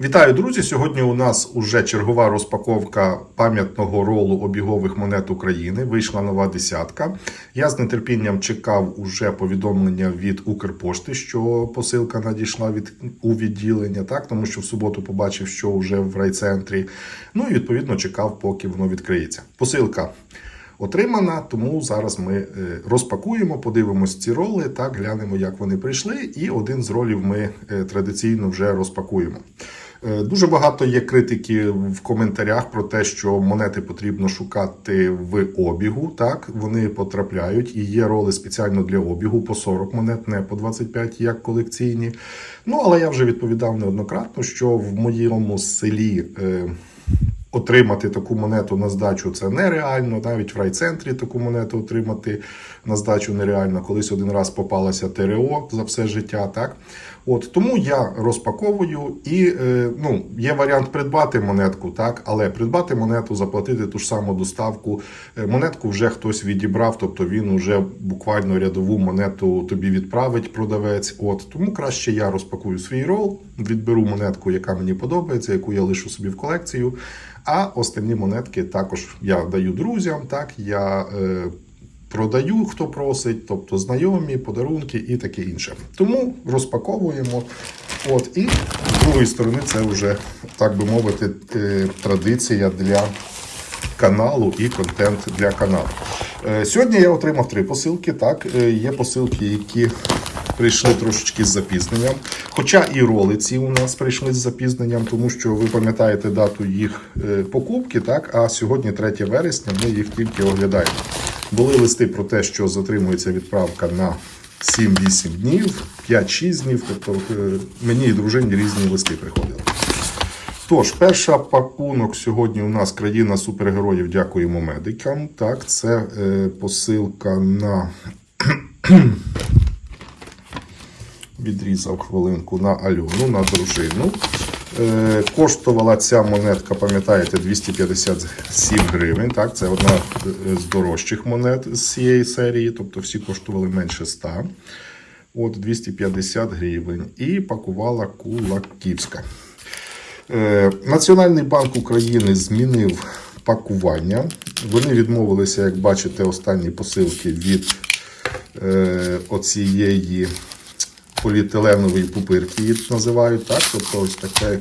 Вітаю, друзі! Сьогодні у нас уже чергова розпаковка пам'ятного ролу обігових монет України. Вийшла нова десятка. Я з нетерпінням чекав уже повідомлення від Укрпошти, що посилка надійшла від у відділення, так тому що в суботу побачив, що вже в райцентрі. Ну і відповідно чекав, поки воно відкриється. Посилка отримана, тому зараз ми е, розпакуємо, подивимось ці роли, так глянемо, як вони прийшли. І один з ролів ми е, традиційно вже розпакуємо. Е, Дуже багато є критики в коментарях про те, що монети потрібно шукати в обігу. Так, вони потрапляють, і є роли спеціально для обігу по 40 монет, не по 25, як колекційні. Ну, але я вже відповідав неоднократно, що в моєму селі. е, Отримати таку монету на здачу це нереально. Навіть в райцентрі таку монету отримати на здачу нереально. Колись один раз попалася ТРО за все життя. Так от тому я розпаковую і е, ну, є варіант придбати монетку, так, але придбати монету, заплатити ту ж саму доставку. Е, Монетку вже хтось відібрав, тобто він вже буквально рядову монету тобі відправить продавець. От тому краще я розпакую свій рол, відберу монетку, яка мені подобається, яку я лишу собі в колекцію. А останні монетки також я даю друзям. Так я е, продаю, хто просить, тобто знайомі, подарунки і таке інше. Тому розпаковуємо. От і з другої сторони, це вже так би мовити, е, традиція для каналу і контент для каналу. Е, Сьогодні я отримав три посилки. Так, Е, є посилки, які прийшли трошечки з запізненням. Хоча і роли ці у нас прийшли з запізненням, тому що ви пам'ятаєте дату їх покупки, так, а сьогодні 3 вересня, ми їх тільки оглядаємо. Були листи про те, що затримується відправка на 7-8 днів, 5-6 днів. Тобто е, мені і дружині різні листи приходили. Тож, перша пакунок сьогодні у нас країна супергероїв. Дякуємо медикам. Так, це е, посилка на відрізав хвилинку на Альону, на дружину. Е, коштувала ця монетка, пам'ятаєте, 257 гривень. Так, це одна е, з дорожчих монет з цієї серії, тобто всі коштували менше 100. От 250 гривень. І пакувала Кулаківська. Е, Національний банк України змінив пакування. Вони відмовилися, як бачите, останні посилки від оцієї поліетиленової пупирки, її називають. Так? Тобто ось таке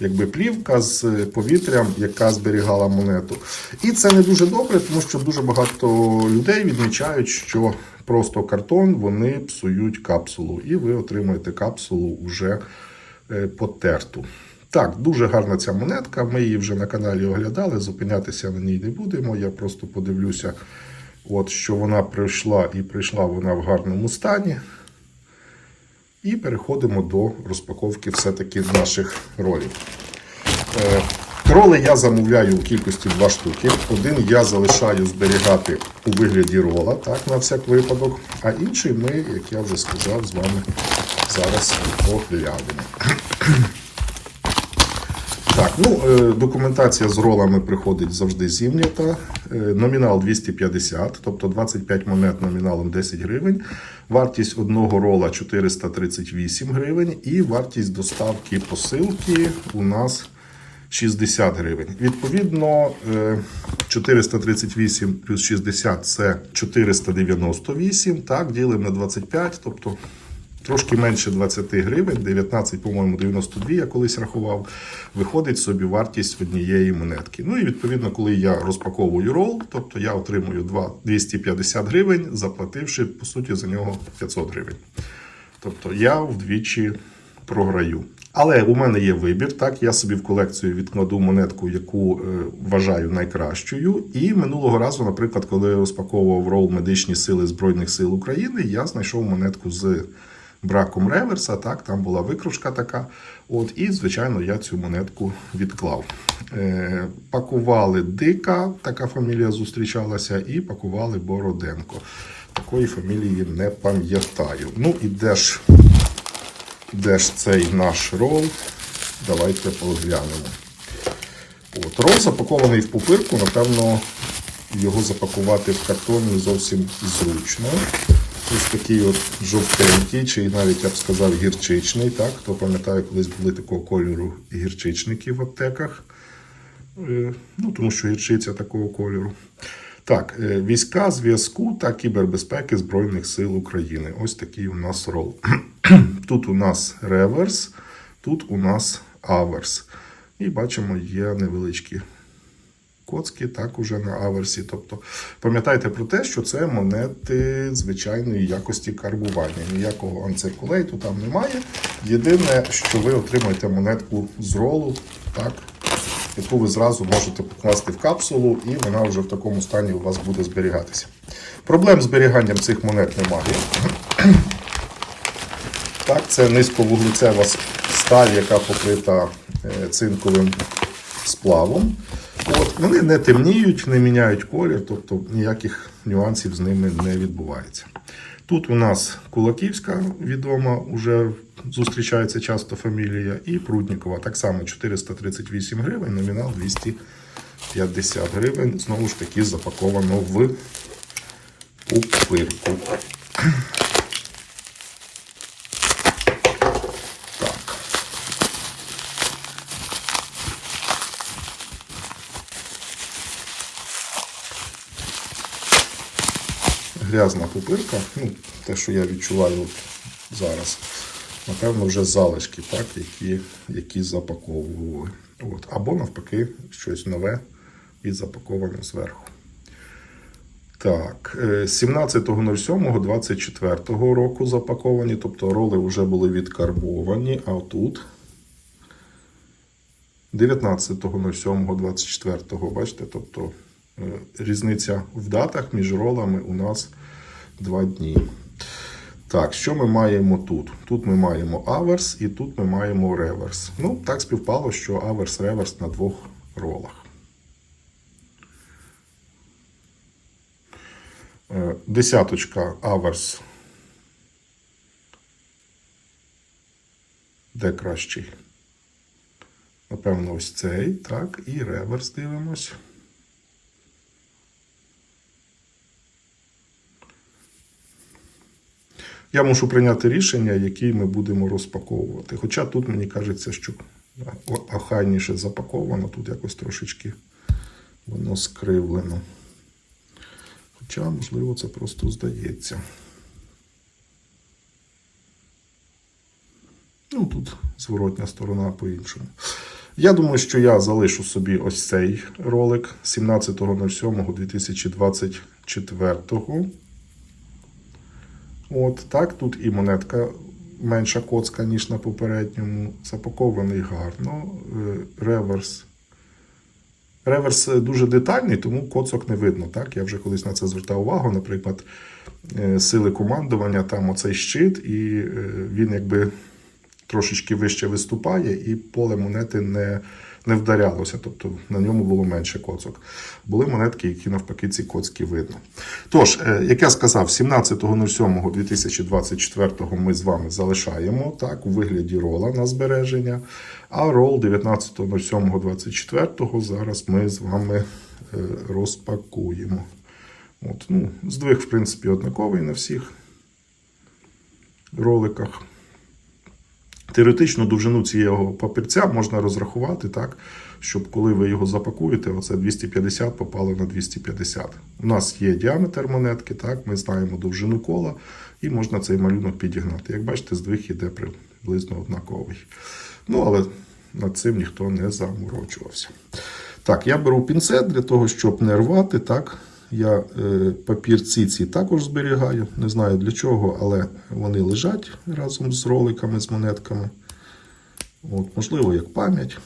якби плівка з повітрям, яка зберігала монету. І це не дуже добре, тому що дуже багато людей відмічають, що просто картон вони псують капсулу, і ви отримуєте капсулу вже е, потерту. Так, дуже гарна ця монетка. Ми її вже на каналі оглядали, зупинятися на ній не будемо. Я просто подивлюся, от, що вона прийшла і прийшла вона в гарному стані. І переходимо до розпаковки все-таки наших ролів. Е, Роли я замовляю у кількості 2 штуки. Один я залишаю зберігати у вигляді рола, так, на всяк випадок. А інший ми, як я вже сказав, з вами зараз оглянемо. Так, ну е, документація з ролами приходить завжди зімнята. Е, Номінал 250, тобто 25 монет номіналом 10 гривень. Вартість одного рола 438 гривень. І вартість доставки посилки у нас 60 гривень. Відповідно, е, 438 плюс 60 це 498. Так, ділимо на 25, тобто Трошки менше 20 гривень, 19, по-моєму, 92 я колись рахував, виходить собі вартість однієї монетки. Ну і відповідно, коли я розпаковую рол, тобто я отримую 2 250 гривень, заплативши, по суті, за нього 500 гривень. Тобто я вдвічі програю. Але у мене є вибір. Так, я собі в колекцію відкладу монетку, яку е, вважаю найкращою. І минулого разу, наприклад, коли розпаковував рол медичні сили Збройних сил України, я знайшов монетку з браком реверса. Так, там була викружка така. От, і, звичайно, я цю монетку відклав. Е, пакували Дика, така фамілія зустрічалася, і пакували Бороденко. Такої фамілії не пам'ятаю. Ну і де ж, де ж цей наш рол? Давайте поглянемо. От, рол запакований в пупирку, напевно, його запакувати в картон не зовсім зручно. Ось такий от жовтенький, чи навіть я б сказав гірчичний. Так? Хто пам'ятає, колись були такого кольору гірчичники в аптеках. Е, Ну, тому що гірчиця такого кольору. Так, е, війська зв'язку та кібербезпеки Збройних сил України. Ось такий у нас рол. Тут у нас реверс, тут у нас аверс. І бачимо, є невеличкі коцки, так уже на аверсі. Тобто пам'ятайте про те, що це монети звичайної якості карбування. Ніякого анциркулейту там немає. Єдине, що ви отримаєте монетку з ролу, так, яку ви зразу можете покласти в капсулу, і вона вже в такому стані у вас буде зберігатися. Проблем з зберіганням цих монет немає. Так, це низьковуглецева сталь, яка покрита е, цинковим сплавом. Вони не темніють, не міняють колір, тобто ніяких нюансів з ними не відбувається. Тут у нас Кулаківська відома, вже зустрічається часто фамілія, і Пруднікова. Так само 438 гривень, номінал 250 гривень. Знову ж таки, запаковано в пупирку. Грязна пупирка, ну, те, що я відчуваю зараз, напевно, вже залишки, так, які, які запаковували. От. Або навпаки, щось нове і запаковане зверху. Так, е, 17.07.24 року запаковані, тобто роли вже були відкарбовані, а тут 19.07.24, бачите, тобто е, різниця в датах між ролами у нас 2 дні. Так, що ми маємо тут? Тут ми маємо аверс і тут ми маємо реверс. Ну, так співпало, що аверс-реверс на двох ролах. Е, Десяточка аверс. Де кращий? Напевно, ось цей. Так, і реверс дивимось. Я мушу прийняти рішення, який ми будемо розпаковувати. Хоча тут мені кажеться, що охайніше запаковано, тут якось трошечки воно скривлено. Хоча, можливо, це просто здається. Ну, тут зворотня сторона по-іншому. Я думаю, що я залишу собі ось цей ролик 17.07.2024. От так, тут і монетка менша коцка, ніж на попередньому. Запакований гарно. Е, Реверс. Реверс дуже детальний, тому коцок не видно. Так? Я вже колись на це звертав увагу. Наприклад, е, сили командування, там оцей щит, і е, він якби трошечки вище виступає, і поле монети не, не вдарялося, тобто на ньому було менше коцок. Були монетки, які навпаки ці коцки видно. Тож, е, як я сказав, 17.07.2024 ми з вами залишаємо так, у вигляді рола на збереження, а рол 19.07.24 зараз ми з вами е, розпакуємо. От, ну, здвиг, в принципі, однаковий на всіх роликах. Теоретично довжину цього папірця можна розрахувати так, щоб коли ви його запакуєте, оце 250 попало на 250. У нас є діаметр монетки, так, ми знаємо довжину кола і можна цей малюнок підігнати. Як бачите, здвиг іде приблизно однаковий. Ну, але над цим ніхто не заморочувався. Так, я беру пінцет для того, щоб не рвати. так. Я е, папірці ці також зберігаю. Не знаю для чого, але вони лежать разом з роликами, з монетками. От, Можливо, як пам'ять.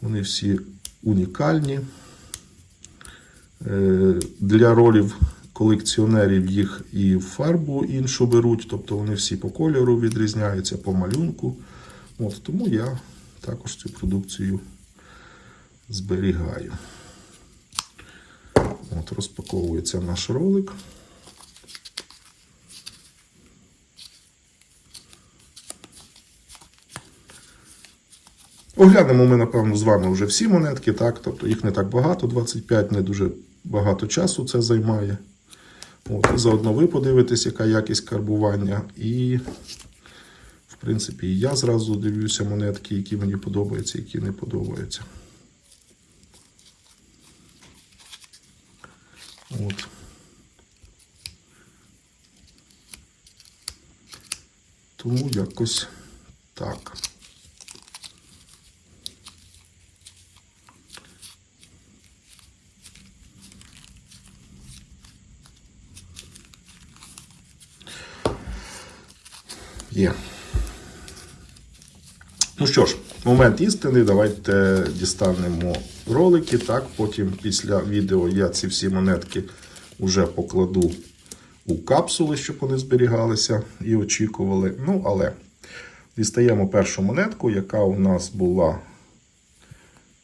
Вони всі унікальні. Е, для ролів колекціонерів їх і фарбу іншу беруть, тобто вони всі по кольору відрізняються, по малюнку. От, тому я також цю продукцію зберігаю. От, розпаковується наш ролик. Оглянемо ми, напевно, з вами вже всі монетки, так? Тобто їх не так багато, 25, не дуже багато часу це займає. От, заодно ви подивитесь, яка якість карбування. І, в принципі, я зразу дивлюся монетки, які мені подобаються, які не подобаються. От. Тому якось так. Є. Ну що ж, момент істини. Давайте дістанемо ролики. Так, потім після відео я ці всі монетки вже покладу у капсули, щоб вони зберігалися і очікували. Ну, але дістаємо першу монетку, яка у нас була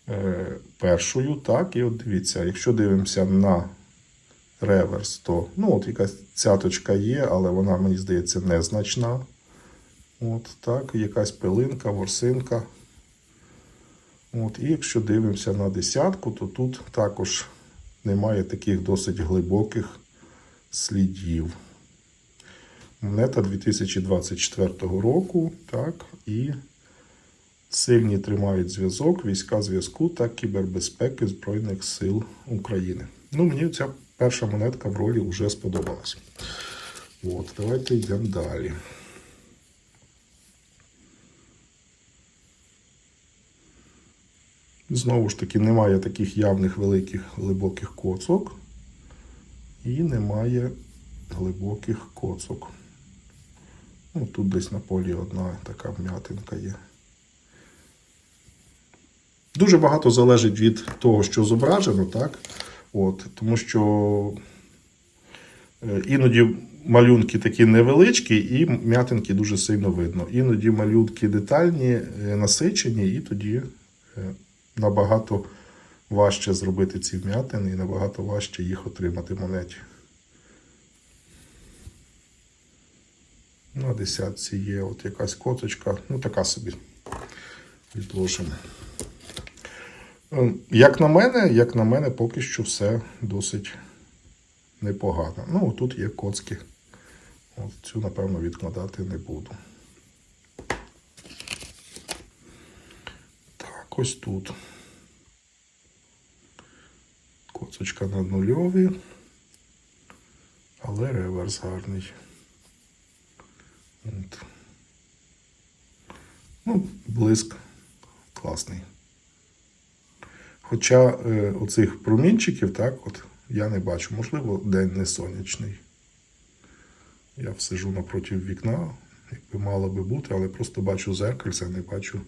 е, першою. Так, і от дивіться, якщо дивимося на реверс, то ну, от якась цяточка є, але вона, мені здається, незначна. От так, якась пилинка, ворсинка. От, і якщо дивимося на десятку, то тут також немає таких досить глибоких слідів. Монета 2024 року, так, і сильні тримають зв'язок, війська зв'язку та кібербезпеки Збройних сил України. Ну, мені ця перша монетка в ролі вже сподобалась. От, давайте йдемо далі. Знову ж таки, немає таких явних великих глибоких коцок. І немає глибоких коцок. Ну, тут десь на полі одна така вм'ятинка є. Дуже багато залежить від того, що зображено, так? От, тому що е, іноді малюнки такі невеличкі, і м'ятинки дуже сильно видно. Іноді малюнки детальні, е, насичені, і тоді е, набагато важче зробити ці вм'ятини і набагато важче їх отримати монеті. На десятці є от якась коточка, ну така собі. Відложимо. Е, Як на мене, як на мене, поки що все досить непогано. Ну, тут є коцки. От цю, напевно, відкладати не буду. Так, ось тут. Коцочка на нульові, але реверс гарний. От. Ну, блиск класний. Хоча е, оцих промінчиків, так, от я не бачу. Можливо, день не сонячний. Я сижу напроти вікна, якби мало би бути, але просто бачу зеркальце, не бачу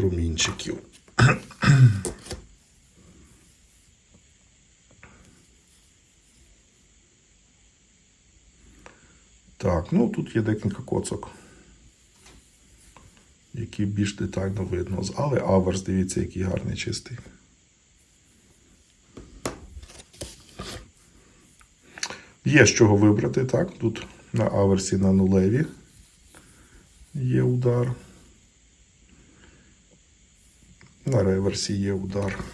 промінчиків. Так, ну тут є декілька коцок, які більш детально видно. Але аверс, дивіться, який гарний чистий. Є з чого вибрати, так? Тут на аверсі на нулеві є удар. На реверсі є удар.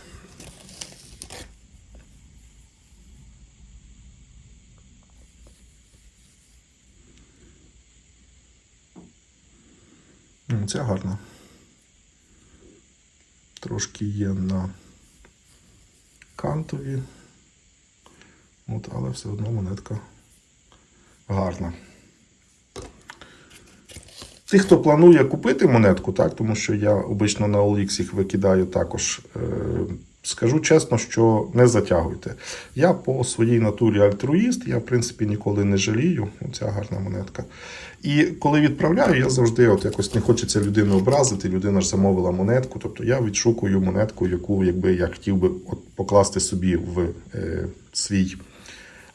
М, Ця гарна. Трошки є на кантові. От, але все одно монетка гарна. Ті, хто планує купити монетку, так, тому що я обично на OLX їх викидаю також. Е, скажу чесно, що не затягуйте. Я по своїй натурі альтруїст, я, в принципі, ніколи не жалію. Оця гарна монетка. І коли відправляю, я завжди от якось не хочеться людину образити. Людина ж замовила монетку. Тобто я відшукую монетку, яку якби я хотів би от, покласти собі в е, свій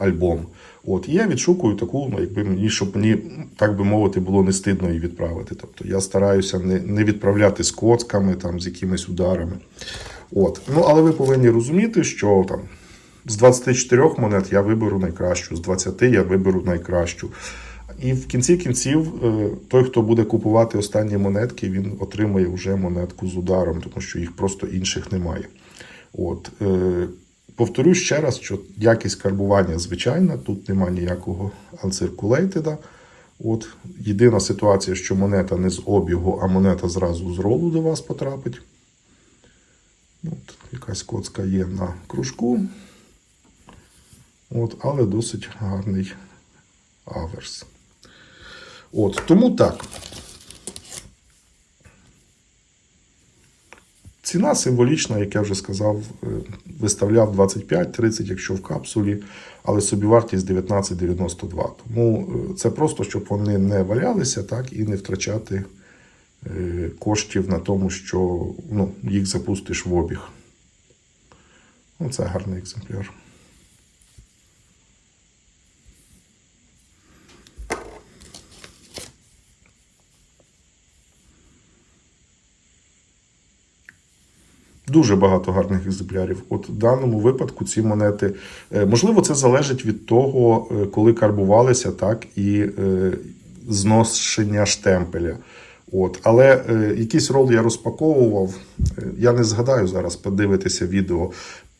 альбом. От, і я відшукую таку, ну, якби мені, щоб мені, так би мовити, було не стидно її відправити. Тобто я стараюся не, не відправляти з коцками, там, з якимись ударами. От. Ну, але ви повинні розуміти, що там з 24 монет я виберу найкращу, з 20 я виберу найкращу. І в кінці кінців е, той, хто буде купувати останні монетки, він отримає вже монетку з ударом, тому що їх просто інших немає. От. Повторюсь ще раз, що якість карбування звичайна, тут немає ніякого uncirculated. От єдина ситуація, що монета не з обігу, а монета зразу з ролу до вас потрапить. От, якась коцка є на кружку. От, але досить гарний аверс. От, тому так. Ціна символічна, як я вже сказав, е, виставляв 25-30, якщо в капсулі, але собівартість 19,92. Тому е, це просто, щоб вони не валялися так, і не втрачати е, коштів на тому, що ну, їх запустиш в обіг. Ну, це гарний екземпляр. Дуже багато гарних екземплярів. От в даному випадку ці монети, е, можливо, це залежить від того, е, коли карбувалися, так, і е, зношення штемпеля. От. Але е, якийсь рол я розпаковував. Я не згадаю зараз подивитися відео.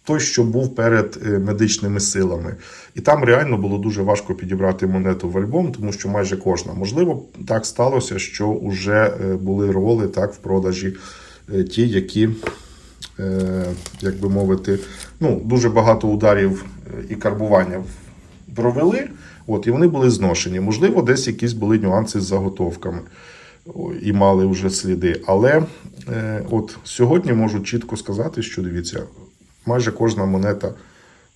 Той, що був перед медичними силами. І там реально було дуже важко підібрати монету в альбом, тому що майже кожна. Можливо, так сталося, що вже були роли так в продажі, ті, які як би мовити, ну, дуже багато ударів е, і карбування провели, от, і вони були зношені. Можливо, десь якісь були нюанси з заготовками і мали вже сліди. Але е, от сьогодні можу чітко сказати, що дивіться, майже кожна монета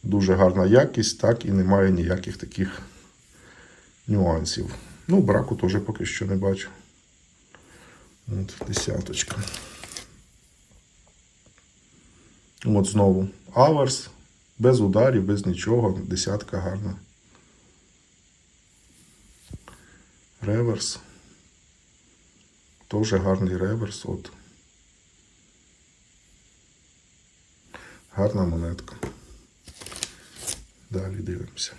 дуже гарна якість, так, і немає ніяких таких нюансів. Ну, браку теж поки що не бачу. От, десяточка. От знову аверс, без ударів, без нічого, десятка гарна. Реверс. Теж гарний реверс. От. Гарна монетка. Далі дивимося.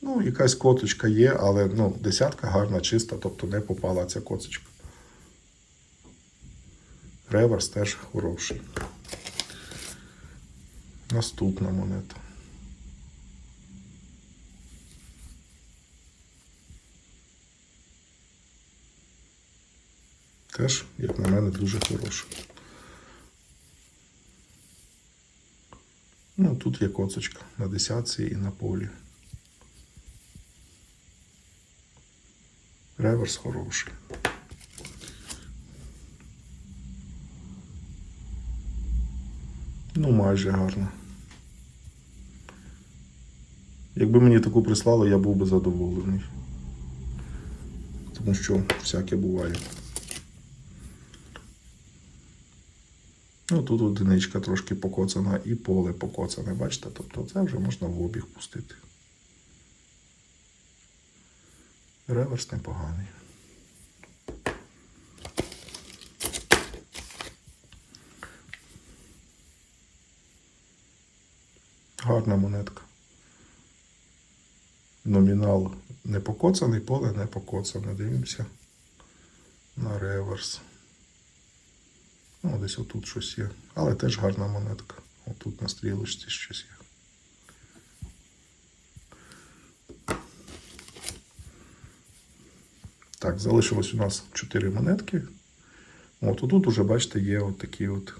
Ну, якась коточка є, але ну, десятка гарна, чиста, тобто не попала ця коцочка. Реверс теж хороший. Наступна монета. Теж, як на мене, дуже хороша. Ну, тут є коцочка на десятці і на полі. Реверс хороший. Ну, майже гарно. Якби мені таку прислали, я був би задоволений. Тому що всяке буває. Ну, тут одиничка трошки покоцана і поле покоцане, бачите? Тобто це вже можна в обіг пустити. Реверс непоганий. Гарна монетка. Номінал не покоцаний, поле не покоцане. Дивимося на реверс. Ну, десь отут щось є. Але теж гарна монетка. Отут на стрілочці щось є. Так, залишилось у нас 4 монетки. От тут уже, бачите, є от такі от.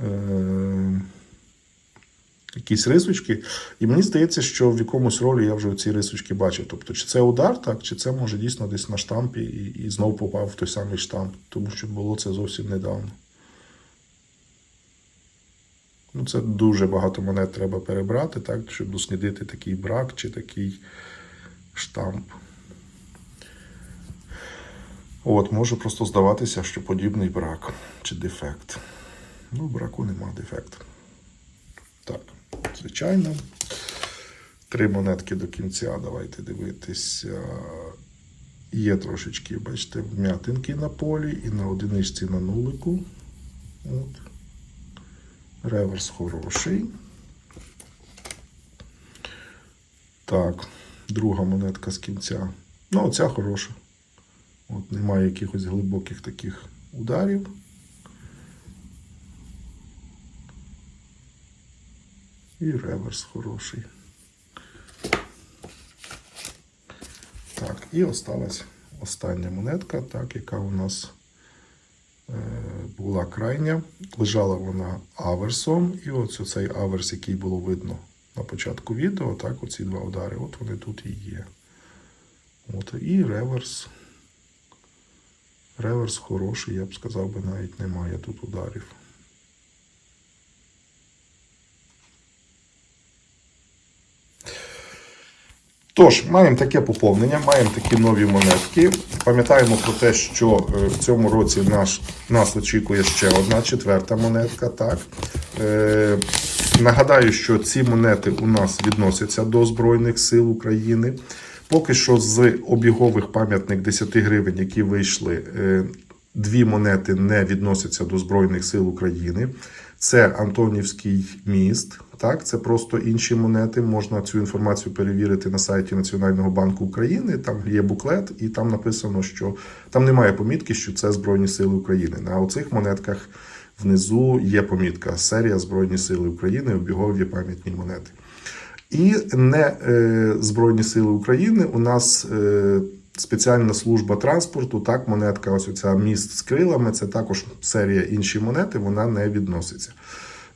Е- якісь рисочки. І мені здається, що в якомусь ролі я вже ці рисочки бачив. Тобто, чи це удар, так, чи це може дійсно десь на штампі і, і знов попав в той самий штамп, тому що було це зовсім недавно. Ну, це дуже багато монет треба перебрати, так, щоб дослідити такий брак чи такий штамп. От, може просто здаватися, що подібний брак чи дефект. Ну, браку нема дефекту. Звичайно. Три монетки до кінця. Давайте дивитися. Є трошечки, бачите, вм'ятинки на полі і на одиничці на нулику. От. Реверс хороший. Так, друга монетка з кінця. Ну, оця хороша. От немає якихось глибоких таких ударів. І реверс хороший. Так, і осталась остання монетка, так, яка у нас е, була крайня. Лежала вона аверсом. І ось цей аверс, який було видно на початку відео, так, оці два удари, от вони тут і є. От, і реверс. Реверс хороший, я б сказав би, навіть немає тут ударів. Тож, маємо таке поповнення, маємо такі нові монетки. Пам'ятаємо про те, що е, в цьому році наш, нас очікує ще одна четверта монетка. Так. Е, нагадаю, що ці монети у нас відносяться до Збройних сил України. Поки що з обігових пам'ятник 10 гривень, які вийшли, е, дві монети не відносяться до Збройних сил України. Це Антонівський міст. Так, це просто інші монети. Можна цю інформацію перевірити на сайті Національного банку України. Там є буклет, і там написано, що там немає помітки, що це Збройні Сили України. На оцих монетках внизу є помітка серія Збройні Сили України, обігові пам'ятні монети. І не е, Збройні Сили України. У нас е, спеціальна служба транспорту. Так, монетка, ось оця міст з крилами. Це також серія інші монети. Вона не відноситься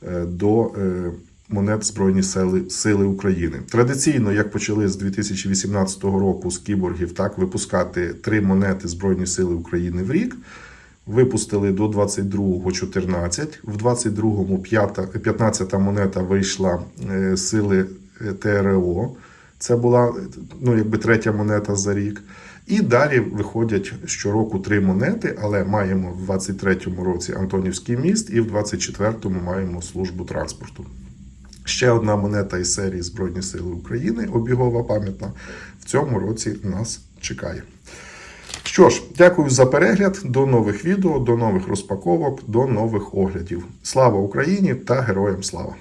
е, до е, монет Збройні Сили, Сили України. Традиційно, як почали з 2018 року з кіборгів, так випускати три монети Збройні Сили України в рік. Випустили до 22-го 14. В 22-му 15 монета вийшла е, сили е, ТРО. Це була ну, якби третя монета за рік. І далі виходять щороку три монети, але маємо в 23-му році Антонівський міст і в 24-му маємо службу транспорту. Ще одна монета із серії Збройні Сили України, обігова пам'ятна, в цьому році нас чекає. Що ж, дякую за перегляд. До нових відео, до нових розпаковок, до нових оглядів. Слава Україні та героям слава!